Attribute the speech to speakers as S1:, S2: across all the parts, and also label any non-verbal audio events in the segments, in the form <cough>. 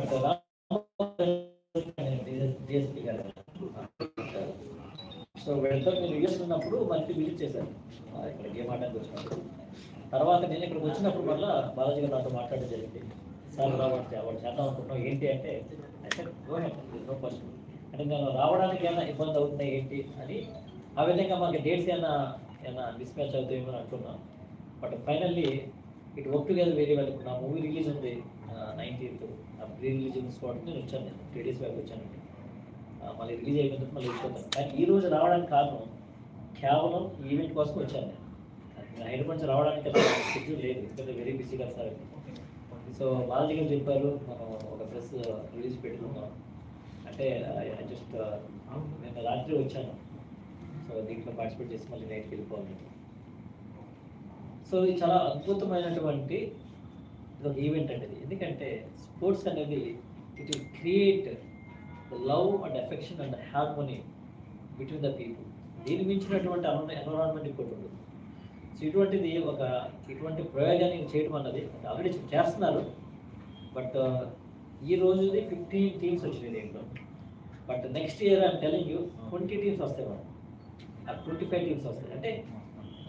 S1: But DSP గారు so వెళ్తా నేను యూఎస్ ఉన్నప్పుడు మనకి విజిట్ చేశాను. ఇక్కడ గేమ్ ఆడడానికి వచ్చినప్పుడు. తర్వాత నేను ఇక్కడికి వచ్చినప్పుడు మళ్ళీ బాలాజీ గారు నాతో మాట్లాడడం జరిగింది. సార్ రావడం వాడు చేద్దాం అనుకుంటున్నాం ఏంటి అంటే నో క్వశ్చన్ అంటే నేను రావడానికి ఏమైనా ఇబ్బంది అవుతున్నాయి ఏంటి అని ఆ విధంగా మనకి డేట్స్ ఏమైనా ఏమైనా మిస్మ్యాచ్ అవుతాయేమో అని అనుకున్నాం but finally it work together very well ఇప్పుడు నా మూవీ రిలీజ్ ఉంది నైన్టీన్త్. ఆ ప్రీ రిలీజ్ స్పాట్ నేను వచ్చాను నేను. త్రీ డేస్ బ్యాక్ వచ్చాను. ఆ, మళ్ళీ రిలీజ్ అయిపోయిన మళ్ళీ వెళ్ళిపోతాను కానీ ఈ రోజు రావడానికి కారణం కేవలం ఈవెంట్ కోసం వచ్చాను నేను. నేను హైదరాబాద్ నుంచి రావడానికి షెడ్యూల్ లేదు. ఎందుకంటే వెరీ బిజీగా సార్. సో బాలాజీ గారు చెప్పారు మనం ఒక ప్రెస్ రిలీజ్ పెట్టుకున్నాం అంటే జస్ట్ నేను రాత్రి వచ్చాను. సో దీంట్లో పార్టిసిపేట్ చేసి మళ్ళీ నైట్కి వెళ్ళిపోవాలి. సో ఇది చాలా అద్భుతమైనటువంటి ఇది ఒక ఈవెంట్ అండి ఎందుకంటే స్పోర్ట్స్ అనేది it will create love and affection and harmony between the people దీని మించినటువంటి ఎన్విరాన్మెంట్ ఇంకోటి ఉంటుంది సో ఇటువంటిది ఒక ఇటువంటి ప్రయోగాన్ని చేయడం అన్నది ఆల్రెడీ చేస్తున్నారు. బట్ uh, ఈ రోజుది ఫిఫ్టీన్ టీమ్స్ వచ్చినాయి దీంట్లో. But next year I'm telling you twenty teams వస్తాయి మనం ట్వంటీ ఫైవ్ టీమ్స్ వస్తాయి. అంటే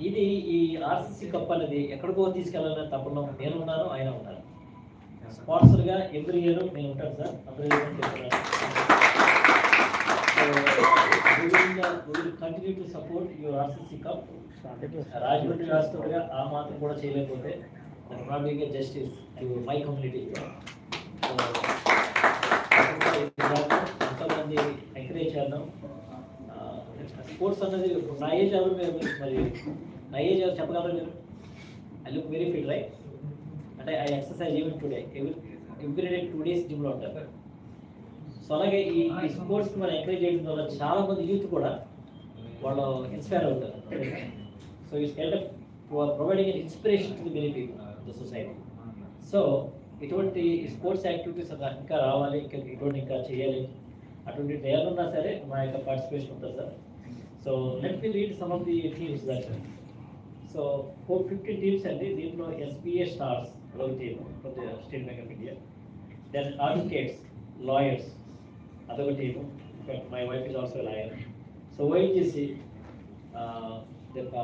S1: ఇది ఈ ఆర్సీసీ కప్ అనేది ఎక్కడికో తీసుకెళ్ళాలనే తప్పలో నేను ఉన్నాను ఆయన ఉన్నారు. స్పాన్సర్గా ఎవ్రీ ఇయర్ నేను ఉంటాను sir. Continue to support your RCC cup Rajahmundry రాష్ట్రంగా ఆ మాత్రం కూడా చేయలేకపోతే not justice to my community ఎంతోమంది ఎంకరేజ్ చేద్దాం. స్పోర్ట్స్ అన్నది నా ఏజ్ ఎవరు మీరు మరి నా ఏజ్ ఎవరు చెప్పగలరు మీరు? I look very fit right? అంటే I exercise even today every day two days జిమ్లో ఉంటారు. సో అలాగే ఈ స్పోర్ట్స్ మనం ఎంకరేజ్ చేయడం ద్వారా చాలా మంది యూత్ కూడా వాళ్ళు ఇన్స్పైర్ అవుతారు. So it's kind of providing inspiration to the many people the society so ఇటువంటి స్పోర్ట్స్ యాక్టివిటీస్ ఇంకా రావాలి ఇంకా ఇటువంటి ఇంకా చేయాలి. అటువంటి ఏమన్నా సరే మా యొక్క పార్టిసిపేషన్ ఉంటుంది sir. So let me read some of the teams that so four fifty teams అండి దీంట్లో ఎస్బీఏ స్టార్స్ ఒక team state bank of India then advocates lawyers అదొక team my wife is also lawyer so ONGC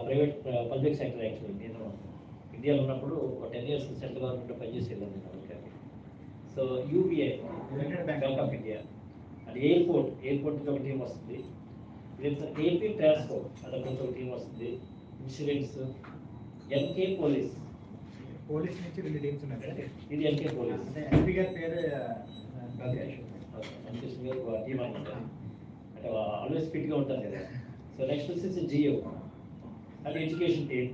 S1: private public sector actually నేను ఇండియాలో ఉన్నప్పుడు ఒక ten years central government పనిచేసి వెళ్ళాను నేను అమెరికాకి so UBI bank of India అది ఎయిర్పోర్ట్ ఎయిర్పోర్ట్ ఒక టీం వస్తుంది? ఏపీ ట్రాన్స్పోర్ట్ అదొక ఒక టీం వస్తుంది. ఇన్సూరెన్స్ ఎన్కే పోలీస్
S2: పోలీస్ నుంచి రెండు టీమ్స్ ఉన్నాయి.
S1: ఇది ఎన్కే పోలీస్
S2: అంటే ఎంపీ గారి పేరు
S1: మీరు ఒక టీం అనమాట అంటే ఆల్వేస్ ఫిట్గా ఉంటారు కదా. సో నెక్స్ట్ వచ్చేసి జియో అంటే education team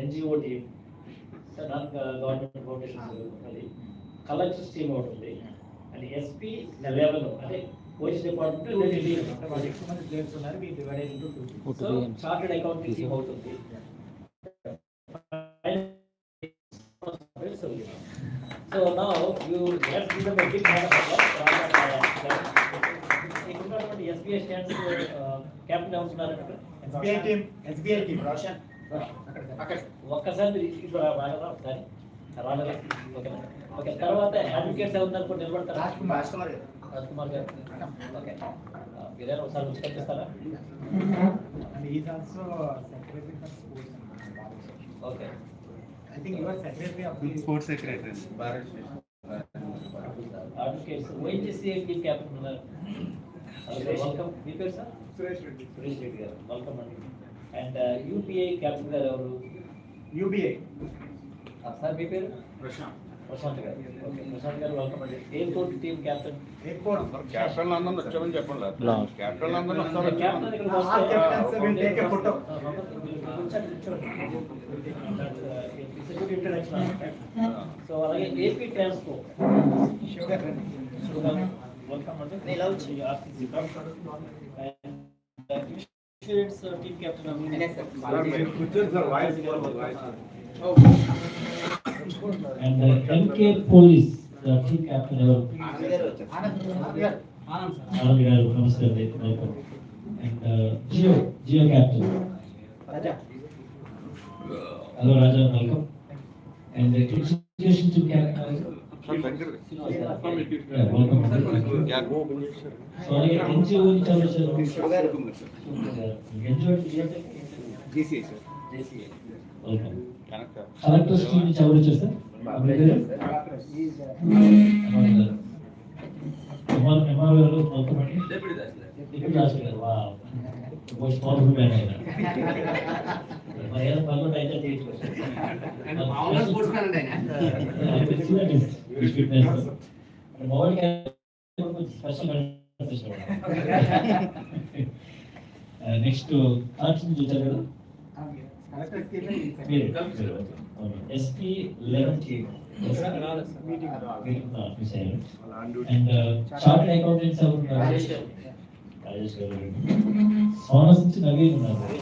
S1: NGO team non government foundations అది కలెక్టర్స్ టీం ఒకటి ఉంది. అండ్ ఎస్పీ లెవెల్ అంటే పోలీస్ డిపార్ట్మెంట్
S2: ఎక్కువ మంది ప్లేయర్స్ ఉన్నారు. మీ divided into two
S1: so chartered accounting team అవుతుంది. So now you let's give them big hand ఉన్నటువంటి ఎస్బీఐ స్టాండ్స్ క్యాప్టెన్ ఎవరున్నారు
S2: ఎస్బీఐ టీమ్ టీమ్ రోషన్
S1: ఒక్కసారి ఇప్పుడు రాగలరా ఒకసారి? రాగలరా? ఓకే ఓకే తర్వాత అడ్వకేట్స్ ఎవరున్నారు కూడా నిలబడతారా?
S2: రాజ్ కుమార్ రాజ్ కుమార్
S1: రాజ్ కుమార్ గారు ఓకే మీరేనా ఒకసారి వచ్చి కనిపిస్తారా?
S2: Okay. I think your secretary of
S3: sports secretary Bharat
S1: advocates. ONGC team captain ఉన్నారు. వెల్కమ్ మీ పేరు సార్
S2: సురేష్ రెడ్డి.
S1: సురేష్ రెడ్డి గారు. వెల్కమ్ అండి. అండ్ యూపీఐ క్యాప్టెన్ గారు ఎవరు?
S2: యూబీఐ
S1: ఆ, సార్ మీ పేరు?
S3: ప్రశాంత్.
S1: ప్రశాంత్ గారు. ఓకే ప్రశాంత్ గారు వెల్కమ్ అండి. Airport team captain
S2: airport
S3: captain అందరూ వచ్చామని చెప్పండి. క్యాప్టెన్ అందరూ
S1: క్యాప్టెన్. సో అలాగే ఏపీ వెల్కమ్ అండి. నేను love States
S2: uh, team captain Yes,
S1: sir. And uh, MK Police team captain. Anand. And
S2: uh,
S1: Geo captain. Hello Raja welcome. And uh,
S3: congratulations to
S1: captain. Collector school నుంచి ఎవరు వచ్చారు
S3: sir?
S1: మీ పేరు? అమర్ గారు. అమర్ అమర్ గారు మొత్తం అండి? డిప్యూటీ రాజు గారు. వావ్. మోస్ట్ పవర్ఫుల్ మ్యాన్ ఆయన. ఏదో పనులు అయితే కనిపిస్తుంది. Uh, నెక్స్ట్ నుంచి వచ్చారు కదా? SP eleven team and chartered accountants ఎవరు ఉన్నారు? రాజేష్ గారు. సోనస్ నుంచి నవీన్ ఉన్నారు.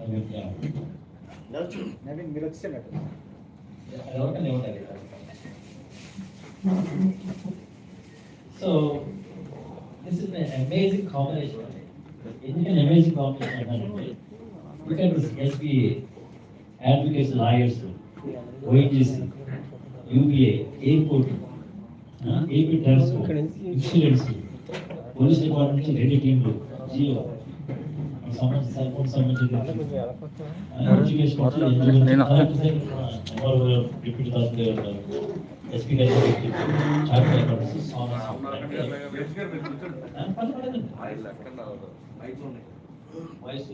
S1: Naveen.
S2: నవీన్ మీరు వచ్చేసారు
S1: ఎవరికైనా ఇవ్వండి. So this is amazing combination ఎందుకని అమేజింగ్ కాంబినేషన్ అంటే look at this SBA, advocates, lawyers, ONGC, UBA, airport, uh, AP transport, insurance, police department నుంచి రెండు టీంలు జియో డిప్యూటీ తహసీల్దార్ గారు ఎస్పీ గారు వాయిస్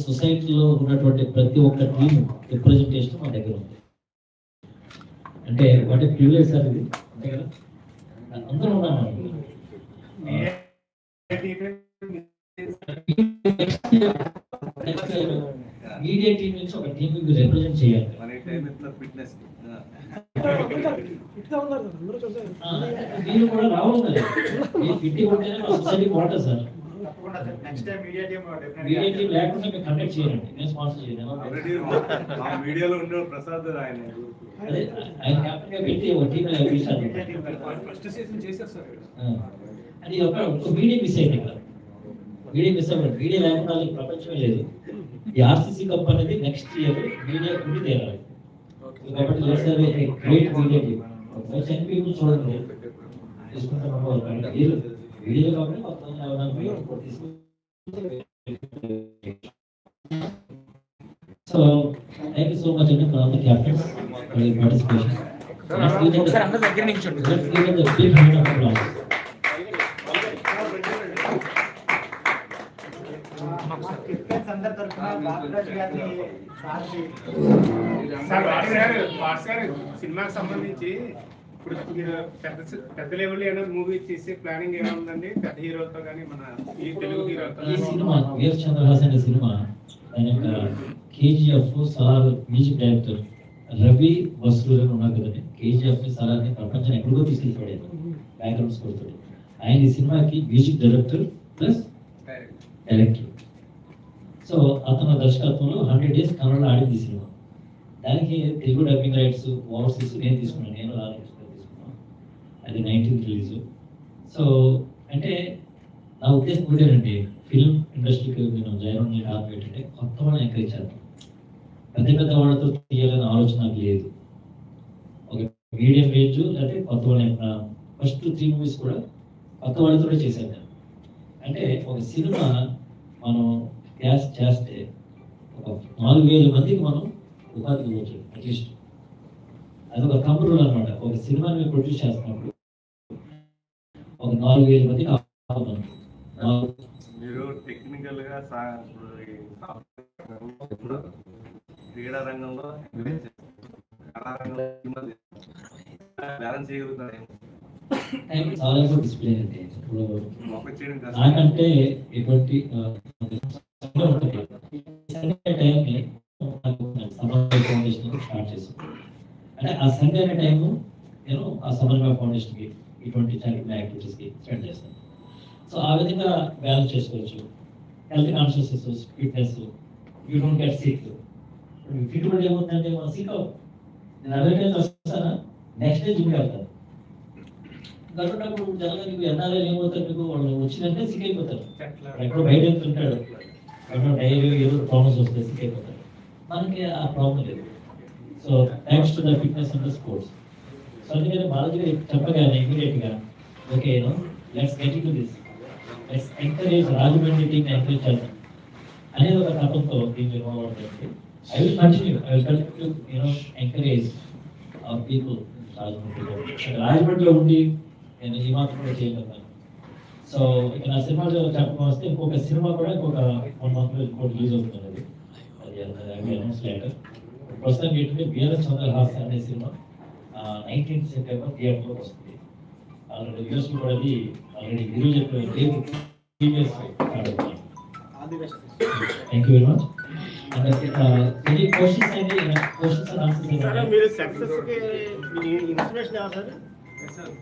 S1: సొసైటీలో ఉన్నటువంటి ప్రతి ఒక్క టీమ్ రిప్రజెంటేషన్ మా దగ్గర ఉంది. అంటే వాటి ప్రివిలేజ్ సార్ ఇది. అంతే కదా? అందరూ ఉన్నాం మీడియా టీం నుంచి ఒక టీం రిప్రజెంట్ చేయాలి. మీరు కూడా రావాలి ఉంటేనే మా సొసైటీ బాగుంటుంది సార్.
S2: తప్పకుండా sir. Next time media team
S1: media team లేకుండా మేము కండక్ట్ చేయండి నేను స్పాన్సర్ చేయను.
S3: మీడియాలో ప్రసాద్ ఆయన
S1: అదే ఆయన క్యాప్టెన్గా పెట్టి ఒక team
S2: media team
S4: first season చేశారు సార్
S1: అది ఒక ఒక మీడియా మిస్ అయింది ఇక్కడ మీడియా మిస్ అవ్వదు మీడియా లేకుండా అసలు ప్రపంచమే లేదు. ఈ ఆర్సీసీ కప్ అనేది నెక్స్ట్ ఇయర్ మీడియా ఉండి తీరాలి. కాబట్టి సార్ గ్రేట్ మీడియా టీం చని పీపుల్ చూడండి. తీసుకుంటాం వీడియో కాబట్టి మొత్తం ఎవరైనా తీసుకుంటారు so thank you so much అండి for all the captains for your participation
S4: ఒకసారి అందరి దగ్గర నిల్చోండి.
S1: Let's give them the big round of applause.
S2: Crickets అందరి తరఫున బాబురాజ్ గారిని సార్కి
S5: సార్ వాట్స్ గారు వాట్స్ గారు సినిమాకి సంబంధించి ఇప్పుడు మీరు పెద్ద పెద్ద లెవెల్ ఏమైనా మూవీ తీసే ప్లానింగ్ ఏమైనా ఉందండి? పెద్ద హీరోలతో కానీ మన ఈ తెలుగు హీరోలతో
S1: ఈ సినిమా వీర చంద్రహాస్ అనే సినిమా దాని యొక్క KGF Salaar music director Ravi Basrur అని ఉన్నారు కదండి. కేజీఎఫ్ సలార్ని ప్రపంచం ఎక్కడికో తీసుకెళ్ళిపోయాడు బ్యాక్గ్రౌండ్ స్కోర్ తోటి ఆయన ఈ సినిమాకి music director plus director. So అతని దర్శకత్వంలో హండ్రెడ్ డేస్ కన్నడలో ఆడింది ఈ సినిమా. దానికి తెలుగు డబ్బింగ్ రైట్స్ ఓవర్సీస్ నేను తీసుకున్నాను. నేను తీసుకున్నాను అది నైన్టీన్త్ రిలీజ్ సో అంటే నా ఉద్దేశం ఒకటేనండి ఫిల్మ్ ఇండస్ట్రీకి నేను జాయిన్ అవ్వడానికి ఏంటంటే కొత్త వాళ్ళని ఎంకరేజ్ చేద్దాం. పెద్ద పెద్ద వాళ్ళతో తీయాలనే ఆలోచన నాకు లేదు. ఒక మీడియం రేంజ్ లేకపోతే కొత్త వాళ్ళని ఫస్ట్ త్రీ మూవీస్ కూడా కొత్త వాళ్ళతోనే చేశాను నేను. అంటే ఒక సినిమా మనం గ్యాస్ చేస్తే ఒక నాలుగు వేల మందికి మనం ఉపాధి ఇవ్వచ్చు అట్లీస్ట్. అది ఒక కంప్యూటర్ అనమాట. ఒక సినిమాని ప్రొడ్యూస్ చేస్తున్నప్పుడు ఒక నాలుగు వేల. నాలుగు
S3: మీరు టెక్నికల్గా ఇప్పుడు క్రీడా రంగంలో కళా రంగంలో బ్యాలెన్స్ చేయగలుగుతారు?
S1: టైం చాలా డిస్ప్లే అండి. ఇప్పుడు నాకంటే ఎటువంటి టైంని ఫౌండేషన్ స్టార్ట్ చేశాను. అంటే ఆ సండే అనే టైం నేను ఆ సమన్వయ ఫౌండేషన్కి ఇటువంటి చారిటబుల్ యాక్టివిటీస్కి స్పెండ్ చేస్తాను సో ఆ విధంగా బ్యాలెన్స్ చేసుకోవచ్చు. Health consciousness fitness you don't get sick fit కూడా ఏమవుతుందంటే మనం సిక్ అవ్వం నేను అమెరికా వస్తానా నెక్స్ట్ డే జిమ్ వెళ్తాను. గడుపునప్పుడు జనరల్గా మీకు ఎన్ఆర్ఐ ఏమవుతారు మీకు వాళ్ళు వచ్చినంటే సిక్ అయిపోతారు. ఎక్కడో బయట వెళ్తుంటాడు. డైరీ ఏదో ప్రాబ్లమ్స్ వస్తాయి సిక్ అయిపోతారు. మనకి ఆ ప్రాబ్లం లేదు. So thanks to the fitness and the sports so అందుకని బాలాజీ గారు చెప్పగానే ఇమీడియట్గా okay no let's get to this let's encourage Rajahmundry team encourage చేద్దాం అనేది ఒక తపంతో దీన్ని ఇన్వాల్వ్ అవుతుంది I will continue I will continue you know encourage our people రాజమండ్రిలో రాజమండ్రిలో ఉండి నేను ఈ మాత్రం కూడా చేయగలుగుతాను సో ఇక నా సినిమాలో చెప్పడం వస్తే ఇంకొక సినిమా కూడా ఇంకొక వన్ మంత్లో ఇంకోటి రిలీజ్ అవుతుంది అది అది అనౌన్స్ లేటర్ ప్రస్తుతం ఏంటంటే వీర చంద్రహాస్ అనే సినిమా నైన్టీన్త్ సెప్టెంబర్ థియేటర్లో వస్తుంది ఆల్రెడీ యూఎస్ కూడా అది ఆల్రెడీ గురువు చెప్పిన రేపు previous thank you very much any questions అండి క్వశ్చన్స్ అండ్ ఆన్సర్స్
S2: మీరు సక్సెస్కి మీ ఇన్స్పిరేషన్ ఎవరు సార్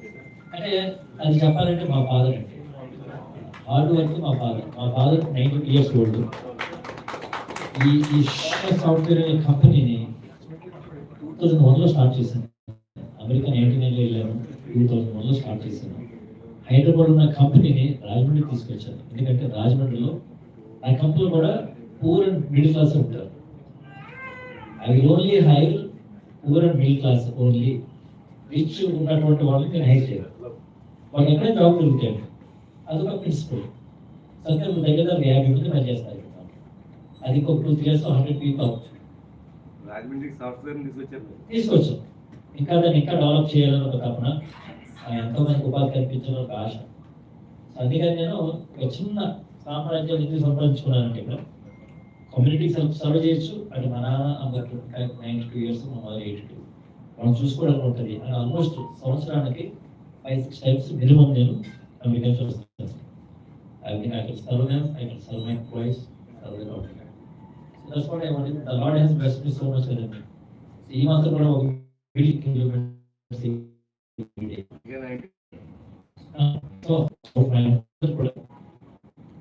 S1: అంటే అది చెప్పాలంటే మా ఫాదర్ అండి హార్డ్ వర్క్ మా ఫాదర్ మా ఫాదర్ నైన్టీ ఇయర్స్ ఓల్డ్ ఈ ఈ సాఫ్ట్వేర్ అనే కంపెనీని టూ థౌజండ్ వన్లో స్టార్ట్ చేశాను అమెరికా నైన్టీ నైన్లో వెళ్ళాను టూ థౌజండ్ వన్లో స్టార్ట్ చేశాను. హైదరాబాద్ ఉన్న కంపెనీని రాజమండ్రి తీసుకొచ్చాను. ఎందుకంటే రాజమండ్రిలో ఆ కంపెనీలో కూడా పూర్ అండ్ మిడిల్ క్లాస్ ఉంటారు. I only hire poor and middle class only rich ఉన్నటువంటి వాళ్ళని నేను హైర్ చేయను. వాళ్ళు ఎక్కడ జాబ్ దొరుకుతాడు అదొక ప్రిన్సిపల్ సత్యం దగ్గర దగ్గర యాభై మంది పని చేస్తారు. అది ఒక two three
S3: years hundred people
S1: తీసుకొచ్చాం. ఇంకా దాన్ని ఇంకా డెవలప్ చేయాలని ఒక తపన ఎంతో మంది ఉపాధి కల్పించాలని ఒక ఆశ. అందుకని నేను ఒక చిన్న సామ్రాజ్యం ఎందుకు సంపాదించుకున్నానంటే ఇక్కడ కమ్యూనిటీ సర్వ్ సర్వ్ చేయొచ్చు. అది మా నాన్న అమ్మకి నైన్టీ టూ ఇయర్స్ మా ఎయిటీ టూ మనం చూసుకోవడానికి ఉంటుంది. అండ్ ఆల్మోస్ట్ సంవత్సరానికి ఫైవ్ సిక్స్ టైమ్స్ మినిమం నేను American I mean, I can serve them, I can serve my employees, serve the Lord. So that's what I wanted. The Lord has blessed me so much with ఈ మాత్రం కూడా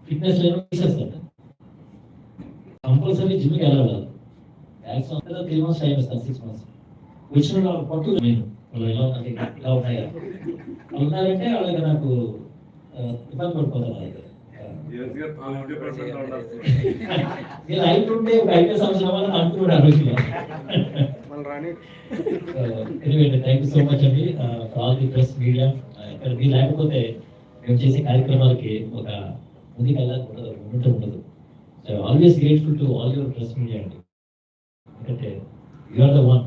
S1: fitness compulsory జిమ్కి వెళ్ళాలి maximum three months time ఇస్తాను six months వచ్చిన వాళ్ళు పట్టు నేను వాళ్ళు ఎలా ఉన్నారు ఇలా ఉన్నాయా ఉన్నారంటే వాళ్ళకి నాకు ఇబ్బంది పడిపోతాను వాళ్ళకి. నేను హైట్ ఉంటే ఒక ఐదు వల్ల అడుగుతున్నా <laughs>
S5: మళ్ళీ రాని.
S1: థ్యాంక్ యూ సో మచ్ అండి ఆల్ ది ప్రెస్ మీడియా ఇక్కడ మీరు లేకపోతే మేము చేసే కార్యక్రమాలకి ఒక ముందుకెళ్ళాలి ఉండదు ఉండటం ఉండదు. So always grateful to all your press media అండి ఎందుకంటే యు ఆర్ ద వన్